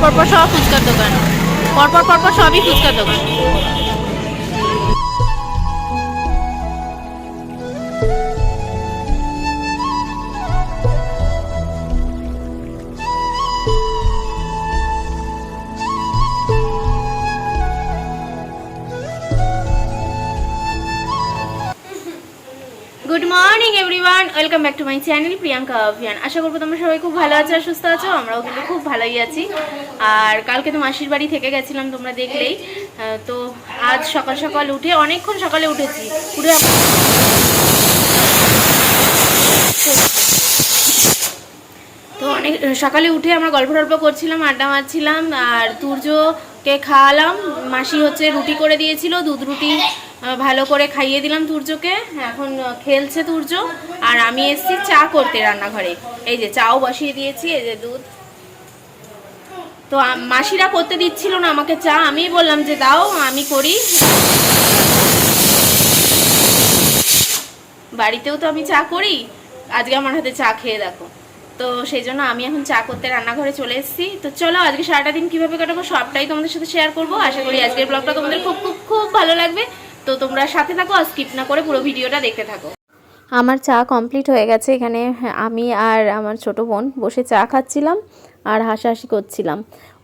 পরপর সব ফুচকার দোকান। পরপর পরপর সবই ফুচকার দোকান। Everyone welcome back to my channel Priyanka অভিয়ান আশা করব তোমরা সবাই খুব ভালো আছো আর সুস্থ আছো, আমরাও কিন্তু খুব ভালোই আছি। আর কালকে তো মাসির বাড়ি থেকে গেছিলাম তোমরা দেখলেই। তো আজ সকাল সকাল উঠে, অনেকক্ষণ সকালে উঠেছি। উঠে তো অনেক সকালে উঠে আমরা গল্প টল্প করছিলাম, আড্ডা মারছিলাম, আর তুর্যকে খাওয়ালাম। মাসি হচ্ছে রুটি করে দিয়েছিল, দুধ রুটি। ভালো করে খাইয়ে দিলাম তুর্যকে। এখন খেলছে তুর্য। আর আমি এসেছি চা করতে রান্নাঘরে। এই যে চাও বসিয়ে দিয়েছি, এই যে দুধ। তো মাসিরা করতে দিচ্ছিল না আমাকে চা। আমি বললাম যে দাও, আমি করি। বাড়িতেও তো আমি চা করি। আজকে আমার হাতে চা খেয়ে দেখো। তো সেই জন্য আমি এখন চা করতে রান্নাঘরে চলে এসেছি। তো চলো, আজকে সারাটা দিন কীভাবে কাটাবো সবটাই তোমাদের সাথে শেয়ার করব। আশা করি আজকের ব্লগটা তোমাদের খুব খুব খুব ভালো লাগবে। তো তোমরা সাথে থাকো আর স্কিপ না করে পুরো ভিডিওটা দেখতে থাকো। আমার চা কমপ্লিট হয়ে গেছে, এখানে আমি আর আমার ছোট বোন বসে চা খাচ্ছিলাম আর হাসাহাসি করছিলাম।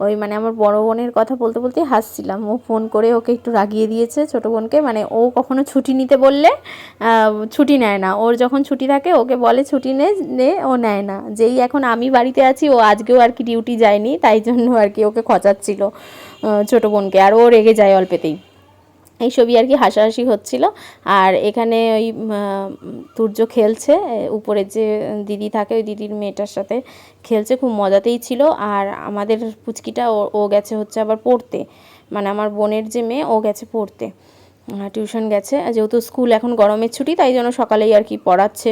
ওই মানে আমার বড় বোনের কথা বলতে বলতে হাসছিলাম। ও ফোন করে ওকে একটু রাগিয়ে দিয়েছে ছোট বোনকে মানে ও কখনো ছুটি নিতে বললে ছুটি নেয় না। ওর যখন ছুটি থাকে, ওকে বলে ছুটি নে ও নেয় না। যেই এখন আমি বাড়িতে আছি, ও আজকেও আর কি ডিউটি যায়নি, তাই জন্য আর কি ওকে খচাচ্ছিল ছোট বোনকে। আর ও রেগে যায় অল্পেতেই। এইসবই আর কি হাসাহাসি হচ্ছিল। আর এখানে ওই তুর্য খেলছে উপরে যে দিদি থাকে, ওই দিদির মেয়েটার সাথে খেলছে, খুব মজাতেই ছিল। আর আমাদের পুচকিটা, ও গেছে হচ্ছে আবার পড়তে। মানে আমার বোনের যে মেয়ে, ও গেছে পড়তে। টিউশন গেছে। যেহেতু স্কুল এখন গরমের ছুটি, তাই জন্য সকালেই আর কি পড়াচ্ছে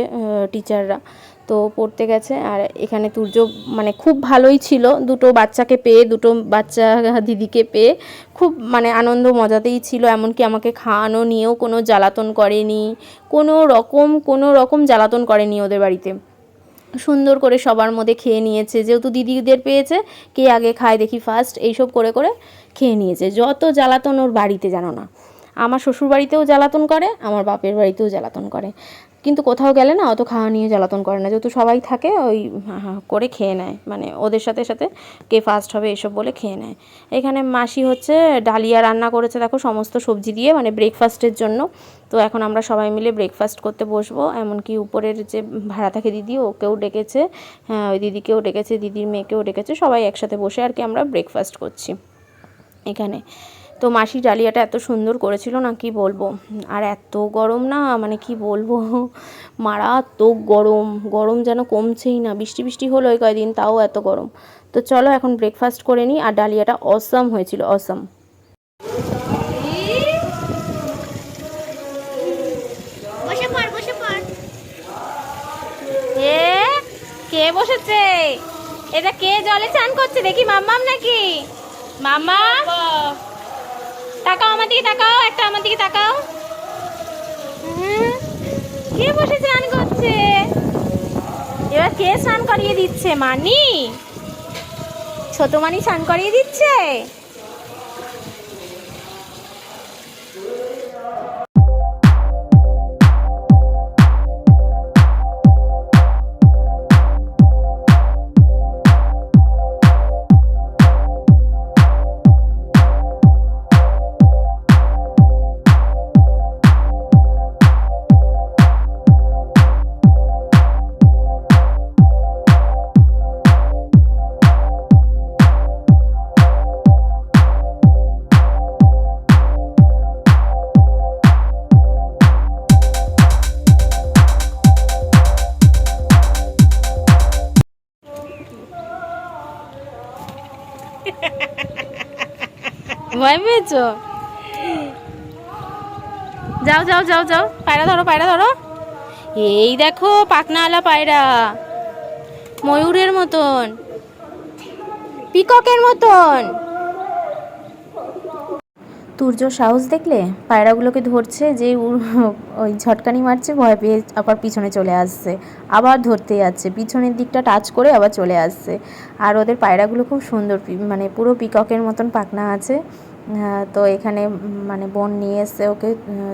টিচাররা। তো পড়তে গেছে আর এখানে তুর্য মানে খুব ভালোই ছিল। দুটো বাচ্চাকে পেয়ে, দুটো বাচ্চা দিদিকে পেয়ে খুব মানে আনন্দ মজাতেই ছিল। এমনকি আমাকে খাওয়ানো নিয়েও কোনো জ্বালাতন করেনি। কোনো রকম কোনো রকম জ্বালাতন করেনি ওদের বাড়িতে। সুন্দর করে সবার মধ্যে খেয়ে নিয়েছে। যেহেতু দিদিদের পেয়েছে, কে আগে খায় দেখি ফার্স্ট এইসব করে করে খেয়ে নিয়েছে। যত জ্বালাতন ওর বাড়িতে জানো না। আমার শ্বশুর বাড়িতেও জ্বালাতন করে, আমার বাপের বাড়িতেও জ্বালাতন করে। কিন্তু কোথাও গেলে না অত খাওয়া নিয়ে জ্বালাতন করে না। যেহেতু সবাই থাকে, ওই করে খেয়ে নেয়। মানে ওদের সাথে সাথে কে ফার্স্ট হবে এসব বলে খেয়ে নেয়। এখানে মাসি হচ্ছে ডালিয়া রান্না করেছে, দেখো সমস্ত সবজি দিয়ে মানে ব্রেকফাস্টের জন্য। তো এখন আমরা সবাই মিলে ব্রেকফাস্ট করতে বসবো। এমনকি উপরের যে ভাড়া থাকে দিদি, ওকেও ডেকেছে। হ্যাঁ ওই দিদিকেও ডেকেছে, দিদির মেয়েকেও ডেকেছে। সবাই একসাথে বসে আর কি আমরা ব্রেকফাস্ট করছি। এখানে তো মাসি ডালিয়াটা এত সুন্দর করেছিল না কি বলব? আর এত গরম না মানে কি বলব? মারাত্মক গরম গরম যেন কমছেই না। বৃষ্টি বৃষ্টি হলো ওই কয়দিন তাও এত গরম। তো চলো এখন ব্রেকফাস্ট করে নিই আর ডালিয়াটা অসম হয়েছিল অসম কে বসেছে? এটা কে জলে চান করছে দেখি মাম্মাম নাকি? মাম্মা। তাকাও আমার দিকে তাকাও, একটা আমার দিকে তাকাও। কে বসে স্নান করছে? এবার কে স্নান করিয়ে দিচ্ছে? মানি? ছোট মানি স্নান করিয়ে দিচ্ছে? ভয় যাও যাও যাও যাও। পায়রা ধরো পায়রা ধরো। এই দেখো পাকনাওয়ালা পায়রা। ময়ূরের মতন। পিককের মতন। তুর্য সাহস দেখলে পায়রাগুলোকে ধরছে, যে ওই ঝটকানি মারছে, ভয় পেয়ে আবার পিছনে চলে আসছে। আবার ধরতে যাচ্ছে, পিছনের দিকটা টাচ করে আবার চলে আসছে। আর ওদের পায়রাগুলো খুব সুন্দর মানে পুরো পিককের মতন পাখনা আছে। তো এখানে মানে বোন নিয়ে এসে ওকে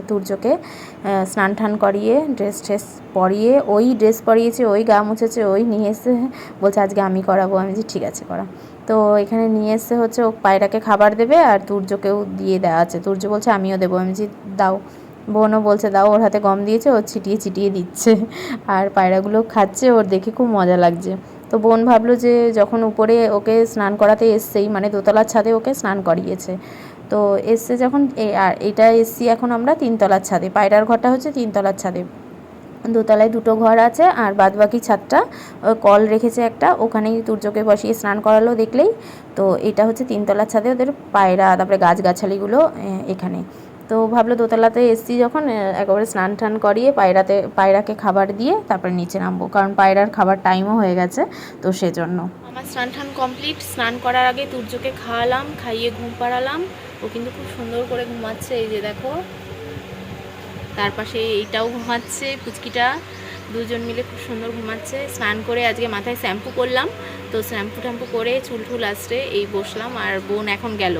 তুর্যকে স্নান টান করিয়ে ড্রেস ট্রেস পরিয়ে, ওই ড্রেস পরিয়েছে, ওই গা মুছেছে, ওই নিয়ে এসে বলছে, আজকে আমি করাবো। আমি যে ঠিক আছে, করা। তো এখানে নিয়ে এসে হচ্ছে, ও পায়রাকে খাবার দেবে আর তুর্যকেও দিয়ে দেওয়া আছে। তুর্য বলছে, আমিও দেবো। আমি যে দাও। বোনও বলছে, দাও। ওর হাতে গম দিয়েছে, ও ছিটিয়ে ছিটিয়ে দিচ্ছে। আর পায়রাগুলো খাচ্ছে, ওর দেখে খুব মজা লাগছে। তো বোন ভাবলো যে যখন উপরে ওকে স্নান করাতে এসছেই মানে দোতলার ছাদে ওকে স্নান করিয়েছে। তো এসছে যখন আর এটা এসছি এখন আমরা তিনতলার ছাদে। পায়রার ঘরটা হচ্ছে তিনতলার ছাদে। দোতলায় দুটো ঘর আছে আর বাদবাকি ছাদটা কল রেখেছে একটা, ওখানেই তুর্যকে বসিয়ে স্নান করালো দেখলেই। তো এটা হচ্ছে তিনতলার ছাদে ওদের পায়রা, তারপরে গাছগাছালিগুলো এখানে। তো ভাবলো দোতলাতে এসছি যখন একেবারে স্নান টান করিয়ে পায়রাতে, পায়রাকে খাবার দিয়ে তারপরে নিচে নামবো। কারণ পায়রার খাবার টাইমও হয়ে গেছে, তো সেজন্য। আমার স্নান টান কমপ্লিট স্নান করার আগে তুর্যকে খাওয়ালাম, খাইয়ে ঘুম পাড়ালাম। ও কিন্তু খুব সুন্দর করে ঘুমাচ্ছে, এই যে দেখো। তার পাশে এইটাও ঘুমাচ্ছে, পুচকিটা। দুজন মিলে খুব সুন্দর ঘুমাচ্ছে। স্নান করে আজকে মাথায় শ্যাম্পু করলাম। তো শ্যাম্পু ট্যাম্পু করে চুল টুল আসতে এই বসলাম, আর বোন এখন গেল।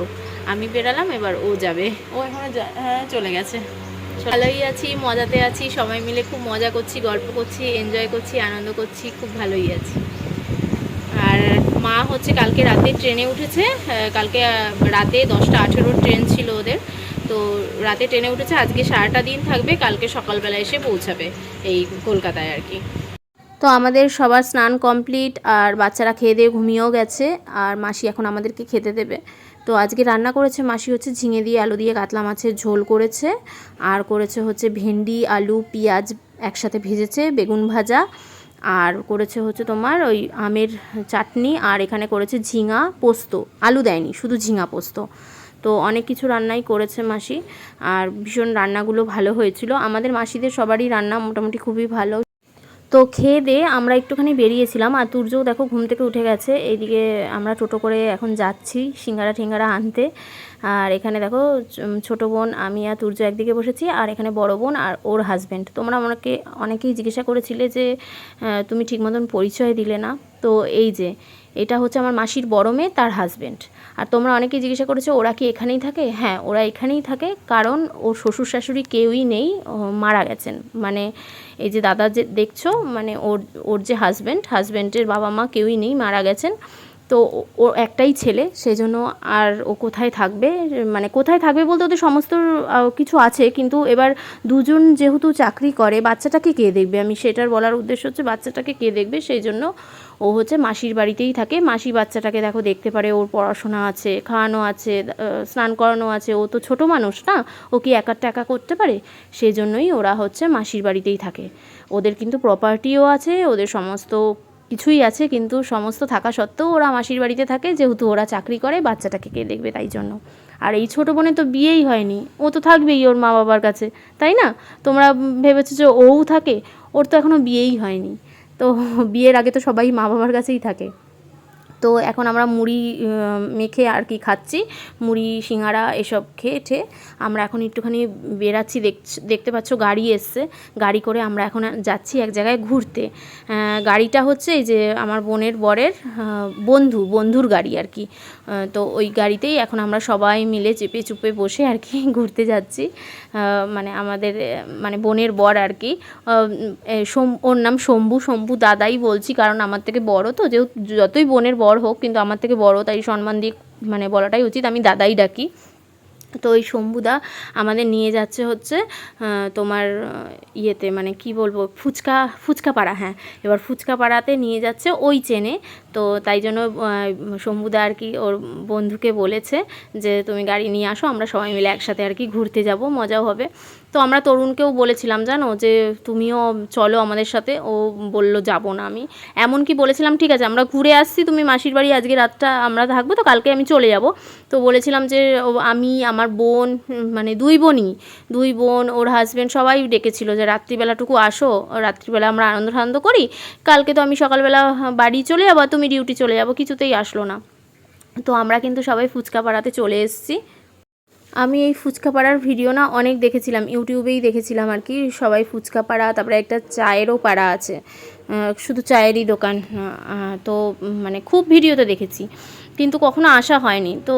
আমি বেরালাম, এবার ও যাবে। ও এখনও হ্যাঁ চলে গেছে। ভালোই আছি, মজাতে আছি, সবাই মিলে খুব মজা করছি, গল্প করছি এনজয় করছি, আনন্দ করছি, খুব ভালোই আছি। আর মা হচ্ছে কালকে রাতে ট্রেনে উঠেছে কালকে রাতে দশটা আঠেরোর ট্রেন ছিল ওদের। তো রাতে ট্রেনে উঠেছে, আজকে সারাটা দিন থাকবে, কালকে সকালবেলা এসে পৌঁছাবে এই কলকাতায় আর কি। তো আমাদের সবার স্নান কমপ্লিট আর বাচ্চারা খেয়ে দিয়ে ঘুমিয়েও গেছে, আর মাসি এখন আমাদেরকে খেতে দেবে। তো আজকে রান্না করেছে মাসি হচ্ছে ঝিঙে দিয়ে আলু দিয়ে কাতলা মাছের ঝোল করেছে। আর করেছে হচ্ছে ভেন্ডি, আলু, পেঁয়াজ একসাথে ভেজেছে, বেগুন ভাজা। আর করেছে হচ্ছে তোমার ওই আমের চাটনি, আর এখানে করেছে ঝিঙা পোস্ত। আলু দেয়নি, শুধু ঝিঙা পোস্ত। তো অনেক কিছু রান্নাই করেছে মাসি। আর ভীষণ রান্নাগুলো ভালো হয়েছিল। আমাদের মাসিদের সবারই রান্না মোটামুটি খুবই ভালো। তো খেয়ে দিয়ে আমরা একটুখানি বেরিয়েছিলাম। আর তুর্যও দেখো ঘুম থেকে উঠে গেছে। এইদিকে আমরা টোটো করে এখন যাচ্ছি সিঙ্গারা ঠিঙ্গারা আনতে। আর এখানে দেখো ছোট বোন, আমি আর তুর্য একদিকে বসেছি আর এখানে বড় বোন আর ওর হাজব্যান্ড তোমরা আমাকে অনেকেই জিজ্ঞাসা করেছিলে যে তুমি ঠিক মতন পরিচয় দিলে না। তো এই যে, এটা হচ্ছে আমার মাসির বড় মেয়ে, তার হাজব্যান্ড আর তোমরা অনেকেই জিজ্ঞাসা করেছ, ওরা কি এখানেই থাকে? হ্যাঁ ওরা এখানেই থাকে। কারণ ওর শ্বশুর শাশুড়ি কেউই নেই মারা গেছেন। মানে এই যে দাদা যে দেখছ মানে ওর ওর যে হাজব্যান্ড হাজব্যান্ডের বাবা মা কেউই নেই, মারা গেছেন। তো ও- একটাই ছেলে সেই জন্য আর ও কোথায় থাকবে? মানে কোথায় থাকবে বলতে ওদের সমস্ত কিছু আছে, কিন্তু এবার দুজন যেহেতু চাকরি করে, বাচ্চাটাকে কে দেখবে? আমি সেটার বলার উদ্দেশ্য হচ্ছে বাচ্চাটাকে কে দেখবে? সেই জন্য ও হচ্ছে মাসির বাড়িতেই থাকে। মাসি বাচ্চাটাকে দেখো দেখতে পারে, ওর পড়াশোনা আছে, খাওয়ানো আছে স্নান করানো আছে, ও তো ছোট মানুষ না? ও কি একারটা একা করতে পারে? সেই জন্যই ওরা হচ্ছে মাসির বাড়িতেই থাকে। ওদের কিন্তু প্রপার্টিও আছে, ওদের সমস্ত কিছুই আছে, কিন্তু সমস্ত থাকা সত্ত্বেও ওরা মাসির বাড়িতে থাকে, যেহেতু ওরা চাকরি করে, বাচ্চাটাকে কে দেখবে তাই জন্য। আর এই ছোটো বোনের তো বিয়েই হয়নি, ও তো থাকবেই ওর মা বাবার কাছে, তাই না? তোমরা ভেবেছো যে ওও থাকে, ওর তো এখনও বিয়েই হয়নি। তো বিয়ের আগে তো সবাই মা বাবার কাছেই থাকে। তো এখন আমরা মুড়ি মেখে আর কি খাচ্ছি, মুড়ি, সিঙ্গারা এসব খেয়ে ঠেয়ে আমরা এখন একটুখানি বেরাচ্ছি দেখতে পাচ্ছ গাড়ি এসছে। গাড়ি করে আমরা এখন যাচ্ছি এক জায়গায় ঘুরতে। গাড়িটা হচ্ছে এই যে আমার বোনের বরের বন্ধু, বন্ধুর গাড়ি আর কি। তো ওই গাড়িতেই এখন আমরা সবাই মিলে চেপে চুপে বসে আর কি ঘুরতে যাচ্ছি। মানে আমাদের মানে বোনের বর আর কি। ওর নাম শম্ভু শম্ভু দাদাই বলছি, কারণ আমার থেকে বড় তো, যেহেতু যতই বোনের বর হোক, কিন্তু আমার থেকে বড়, তাই সম্মান দিয়ে মানে বলাটাই উচিত। আমি দাদাই ডাকি। তো ওই শম্ভুদা আমাদের নিয়ে যাচ্ছে হচ্ছে তোমার ইয়েতে মানে কি বলব, ফুচকা ফুচকা পাড়া হ্যাঁ। এবার ফুচকা পাড়াতে নিয়ে যাচ্ছে ওই চেনে। তো তাই জন্য শম্ভুদা আর কি ওর বন্ধুকে বলেছে যে, তুমি গাড়ি নিয়ে আসো, আমরা সবাই মিলে একসাথে আর কি ঘুরতে যাব, মজাও হবে। তো আমরা তরুণকেও বলেছিলাম, জানো? যে তুমিও চলো আমাদের সাথে। ও বলল, যাব না আমি। এমনকি বলেছিলাম, ঠিক আছে, আমরা ঘুরে আসছি, তুমি মাসির বাড়ি আজকে রাতটা আমরা থাকব, তো কালকে আমি চলে যাব। তো বলেছিলাম যে আমি, আমার বোন মানে দুই বোনই, দুই বোন, ওর হাজব্যান্ড সবাই ডেকেছিল যে, রাত্রিবেলাটুকু আসো, রাত্রিবেলা আমরা আনন্দ আনন্দ করি, কালকে তো আমি সকালবেলা বাড়ি চলে যাব তুমি ডিউটি চলে যাব। কিছুতেই আসলো না। তো আমরা কিন্তু সবাই ফুচকা পাড়াতে চলে এসেছি। আমি এই ফুচকা পাড়ার ভিডিও না অনেক দেখেছিলাম, ইউটিউবেই দেখেছিলাম আর কি, সবাই ফুচকা পাড়া তারপরে একটা চায়েরও পাড়া আছে শুধু চায়েরই দোকান তো মানে খুব ভিডিওতে দেখেছি, কিন্তু কখনো আসা হয়নি, তো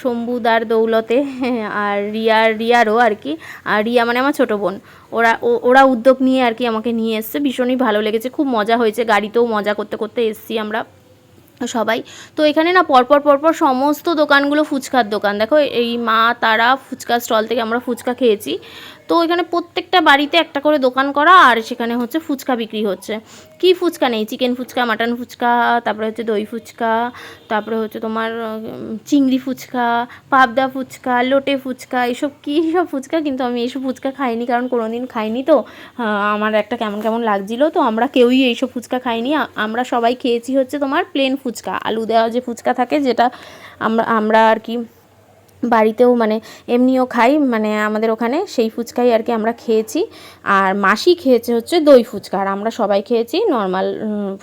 শম্ভুদার দৌলতে, আর রিয়ার রিয়ারও আর কি, আর রিয়া মানে আমার ছোটো বোন, ওরা ওরা উদ্যোগ নিয়ে আর কি আমাকে নিয়ে এসছে, ভীষণই ভালো লেগেছে, খুব মজা হয়েছে, গাড়িতেও মজা করতে করতে এসছি আমরা। সবাই। তো এখানে না পরপর পরপর সমস্ত দোকানগুলো ফুচকার দোকান। দেখো এই মা, তারা ফুচকা স্টল থেকে আমরা ফুচকা খেয়েছি। তো এখানে প্রত্যেকটা বাড়িতে একটা করে দোকান করা আর সেখানে হচ্ছে ফুচকা বিক্রি হচ্ছে। কি ফুচকা নেই? চিকেন ফুচকা মাটন ফুচকা, তারপরে হচ্ছে দই ফুচকা, তারপরে হচ্ছে তোমার চিংড়ি ফুচকা, পাবদা ফুচকা, লোটে ফুচকা, এসব কী সব ফুচকা? কিন্তু আমি এইসব ফুচকা খাইনি, কারণ কোনোদিন খাইনি তো। আমার একটা কেমন কেমন লাগছিল তো, আমরা কেউই এইসব ফুচকা খাইনি। আমরা সবাই খেয়েছি হচ্ছে তোমার প্লেন ফুচকা, আলু দেওয়া যে ফুচকা থাকে যেটা আমরা আমরা আর কি বাড়িতেও মানে এমনিও খাই মানে আমাদের ওখানে সেই ফুচকাই আর কি আমরা খেয়েছি। আর মাসি খেয়েছে হচ্ছে দই ফুচকা, আর আমরা সবাই খেয়েছি নর্মাল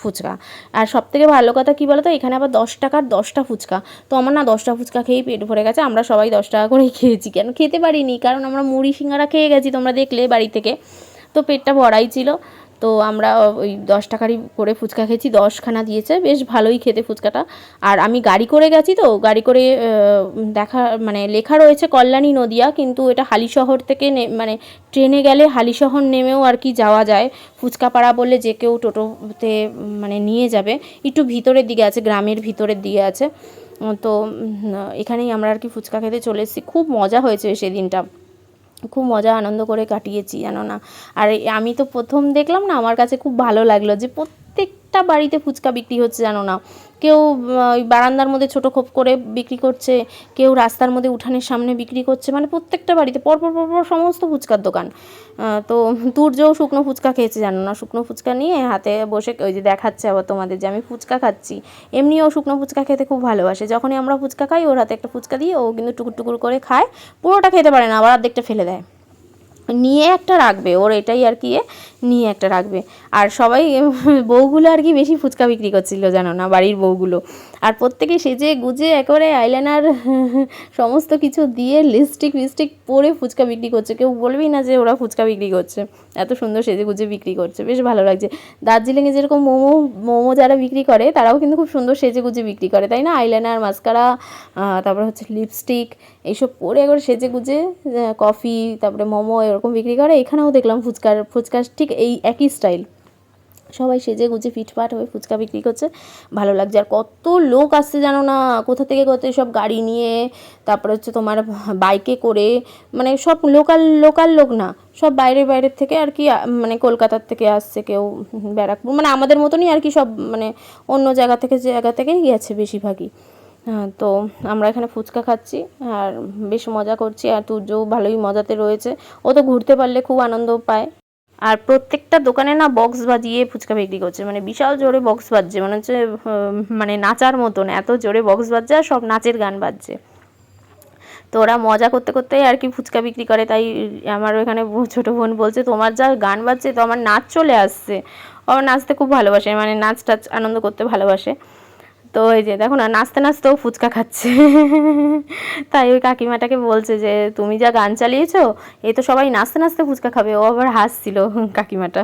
ফুচকা। আর সব থেকে ভালো কথা কী বলো তো এখানে আবার দশ টাকার দশটা ফুচকা। তো আমার না দশটা ফুচকা খেয়েই পেট ভরে গেছে, আমরা সবাই দশ টাকা করেই খেয়েছি। কেন খেতে পারিনি? কারণ আমরা মুড়ি সিঙ্গারা খেয়ে গেছি তোমরা দেখলে বাড়ি থেকে। তো পেটটা ভরাই ছিল। তো আমরা ওই দশ টাকারই করে ফুচকা খেয়েছি, দশখানা দিয়েছে, বেশ ভালোই খেতে ফুচকাটা। আর আমি গাড়ি করে গেছি তো, গাড়ি করে দেখা মানে লেখা রয়েছে কল্যাণী নদিয়া, কিন্তু এটা হালিশহর থেকে মানে ট্রেনে গেলে হালিশহর নেমেও আর কি যাওয়া যায়। ফুচকাপাড়া বললে যে কেউ টোটোতে মানে নিয়ে যাবে। একটু ভিতরের দিকে আছে, গ্রামের ভিতরের দিকে আছে। তো এখানেই আমরা আর কি ফুচকা খেতে চলে এসেছি। খুব মজা হয়েছে সেদিনটা। খুব মজা, আনন্দ করে কাটিয়েছি, জানো না? আর আমি তো প্রথম দেখলাম না, আমার কাছে খুব ভালো লাগল যে প্রত্যেকটা বাড়িতে ফুচকা বিক্রি হচ্ছে, জানো না। কেউ ওই বারান্দার মধ্যে ছোটো খোপ করে বিক্রি করছে, কেউ রাস্তার মধ্যে উঠানের সামনে বিক্রি করছে মানে প্রত্যেকটা বাড়িতে পরপর পরপর সমস্ত ফুচকার দোকান। তো তুর্যও শুকনো ফুচকা খেয়েছে, জানো না। শুকনো ফুচকা নিয়ে হাতে বসে ওই যে দেখাচ্ছে আবার তোমাদের যে আমি ফুচকা খাচ্ছি। এমনিও শুকনো ফুচকা খেতে খুব ভালোবাসে। যখনই আমরা ফুচকা খাই, ওর হাতে একটা ফুচকা দিয়ে ও কিন্তু টুকুর টুকুর করে খায়, পুরোটা খেতে পারে না, আবার অর্ধেকটা ফেলে দেয়। নিয়ে একটা রাখবে, ওর এটাই আর কি নিয়ে একটা রাখবে। আর সবাই, বউগুলো আর কি বেশি ফুচকা বিক্রি করছিল জানো না, বাড়ির বউগুলো। আর প্রত্যেকে সেজে গুজে একেবারে আইলাইনার সমস্ত কিছু দিয়ে লিপস্টিক ফিস্টিক পরে ফুচকা বিক্রি করছে। কেউ বলবেই না যে ওরা ফুচকা বিক্রি করছে। এত সুন্দর সেজে গুজে বিক্রি করছে। বেশ ভালো লাগছে। দার্জিলিংয়ে যেরকম মোমো মোমো যারা বিক্রি করে, তারাও কিন্তু খুব সুন্দর সেজে গুজে বিক্রি করে, তাই না? আইলাইনার মাস্কারা তারপরে হচ্ছে লিপস্টিক এইসব পরে একবার সেজে গুজে কফি তারপরে মোমো এরকম বিক্রি করে। এখানেও দেখলাম ফুচকার ফুচকার ঠিক এই একই স্টাইল সবাই সেজে গুজে ফিটফাট হয়ে ফুচকা বিক্রি করছে। ভালো লাগছে। আর কত লোক আসছে জানো না? কোথা থেকে কত সব গাড়ি নিয়ে, তারপরে হচ্ছে তোমার বাইকে করে মানে সব লোকাল লোকাল লোক না, সব বাইরের বাইরের থেকে আর কি মানে কলকাতার থেকে আসছে কেউ, ব্যারাকপুর মানে আমাদের মতনই আর কি সব মানে অন্য জায়গা থেকে, জায়গা থেকেই গেছে বেশিরভাগই। হ্যাঁ তো আমরা এখানে ফুচকা খাচ্ছি আর বেশ মজা করছি। আর তুর্যও ভালোই মজাতে রয়েছে। ও তো ঘুরতে পারলে খুব আনন্দ পায়। আর প্রত্যেকটা দোকানে না বক্স বাজিয়ে ফুচকা বিক্রি করছে। মানে বিশাল জোরে বক্স বাজছে। মানে হচ্ছে মানে নাচার মতন এত জোরে বক্স বাজছে আর সব নাচের গান বাজছে। তো ওরা মজা করতে করতেই আর কি ফুচকা বিক্রি করে। তাই আমার এখানে ব- ছোটো বোন বলছে, তোমার যা গান বাজছে, তো আমার নাচ চলে আসছে। আমার নাচতে খুব ভালোবাসে। মানে নাচ টাচ আনন্দ করতে ভালোবাসে। তো ওই যে দেখো না, নাচতে নাচতেও ফুচকা খাচ্ছে। তাই ওই কাকিমাটাকে বলছে যে, তুমি যা গান চালিয়েছো, এ তো সবাই নাচতে নাচতে ফুচকা খাবে। ও আবার হাসছিল কাকিমাটা।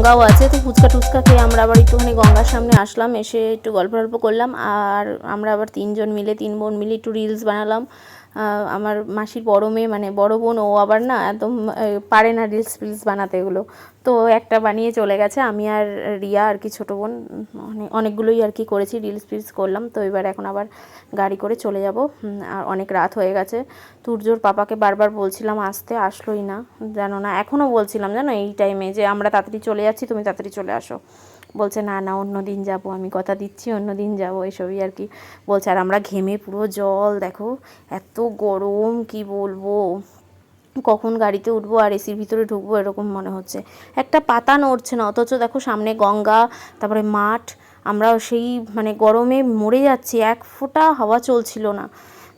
গঙ্গাও আছে, তো ফুচকা টুচকা খেয়ে আমরা আবার একটুখানি গঙ্গার সামনে আসলাম, এসে একটু গল্প টল্প করলাম, আর আমরা আবার তিনজন মিলে, তিন বোন মিলে একটু রিলস বানালাম। আমার মাসির বড় মেয়ে মানে বড় বোন, ও আবার না একদম পারে না রিলস ফিলস বানাতে এগুলো। তো একটা বানিয়ে চলে গেছে, আমি আর রিয়া আর কি ছোটো বোন অনেক অনেকগুলোই আর কি করেছি রিলস ফিলস করলাম। তো এবার এখন আবার গাড়ি করে চলে যাব। আর অনেক রাত হয়ে গেছে। তুর্যর পাপাকে বারবার বলছিলাম, আসতে আসলোই না। জানো না, এখনও বলছিলাম, জানো, এই টাইমে যে আমরা তাড়াতাড়ি চলে যাচ্ছি, তুমি তাড়াতাড়ি চলে আসো। বলছে, না না, অন্য দিন যাব, আমি কথা দিচ্ছি, অন্য দিন যাব, এসবই আর কি বলছে। আর আমরা ঘেমে পুরো জল, দেখো, এত গরম, কি বলব? কখন গাড়িতে উঠবো আর এসির ভিতরে ঢুকবো, এরকম মনে হচ্ছে। একটা পাতা নড়ছে না, অথচ দেখো, সামনে গঙ্গা, তারপরে মাঠ আমরা সেই মানে গরমে মরে যাচ্ছি, এক ফোঁটা হাওয়া চলছিল না।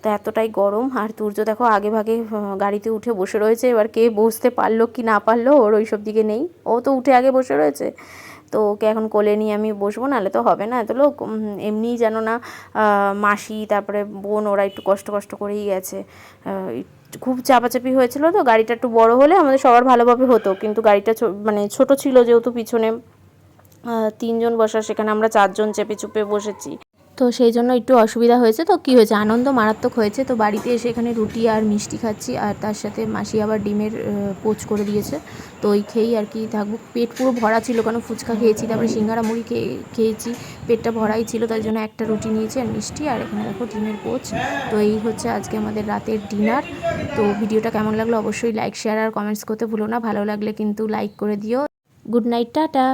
তো এতটাই গরম, আর তুর্য দেখো, আগে ভাগে গাড়িতে উঠে বসে রয়েছে, এবার কে বসতে পারল কি না পারল, ওর ওই সব দিকে নেই। ও তো উঠে আগে বসে রয়েছে। তো ওকে এখন কোলে নিয়ে আমি বসবো, নাহলে তো হবে না। এত লোক এমনিই যেন না মাসি, তারপরে বোন, ওরা একটু কষ্ট কষ্ট করেই গেছে। খুব চাপাচাপি হয়েছিল তো, গাড়িটা একটু বড় হলে আমাদের সবার ভালোভাবে হতো। কিন্তু গাড়িটা মানে ছোট ছিল যেহেতু পিছনে তিনজন বসা, সেখানে আমরা চারজন চেপে চুপে বসেছি। তো সেই জন্য একটু অসুবিধা হয়েছে। তো কী হয়েছে? আনন্দ মারাত্মক হয়েছে। তো বাড়িতে এসে এখানে রুটি আর মিষ্টি খাচ্ছি আর তার সাথে মাসি আবার ডিমের পোচ করে দিয়েছে। তো ওই খেয়েই আর কি থাকব। পেট পুরো ভরা ছিল কারণ ফুচকা খেয়েছি তারপরে সিঙ্গারা মুড়ি খেয়ে, খেয়েছি। পেটটা ভরাই ছিল, তাই জন্য একটা রুটি নিয়েছি আর মিষ্টি। আর এখানে দেখো ডিমের পোচ। তো এই হচ্ছে আজকে আমাদের রাতের ডিনার। তো ভিডিওটা কেমন লাগল অবশ্যই লাইক, শেয়ার আর কমেন্টস করতে ভুলো না। ভালো লাগলে কিন্তু লাইক করে দিও। Good night, tata.